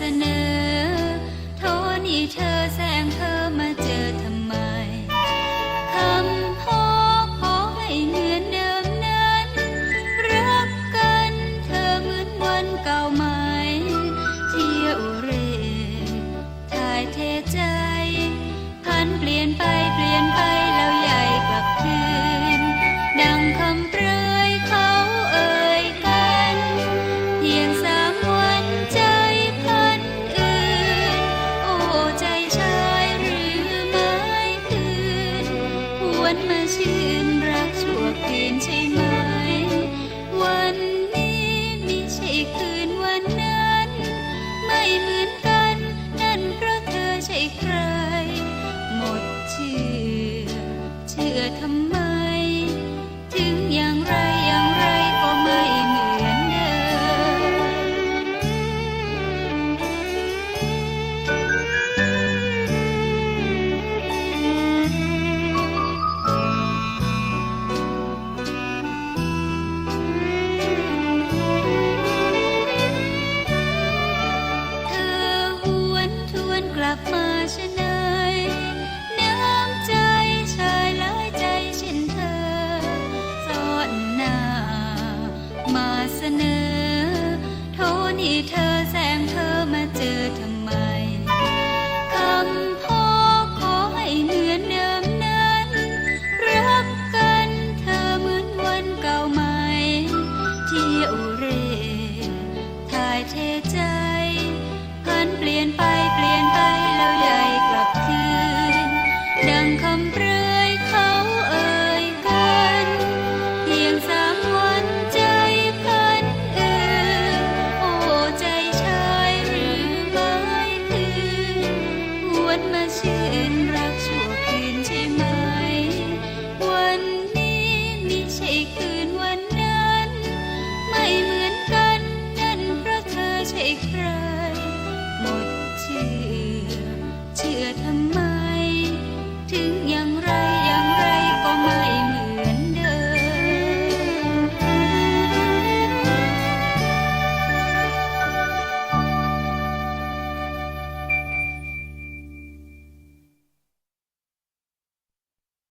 เสนอ โทนี่เธอแสงเธอมาเจอทำไม คำพ่อขอให้เหมือนเดิมนั้น รักกันเธอเหมือนวันเก่าไหม เที่ยวเร่ถ่ายเทใจ พันเปลี่ยนไป เชื่อทำไม เสนอ โทนี่เธอแสงเธอมาเจอทำไมคำพ่อขอให้เหมือนเดิมนั้น รักกันเธอเหมือนวันเก่าไหมเที่ยวเร่ถ่ายเทใจพันเปลี่ยนไปเปลี่ยนไปแล้วใหญ่กลับคืน ดังคำ วั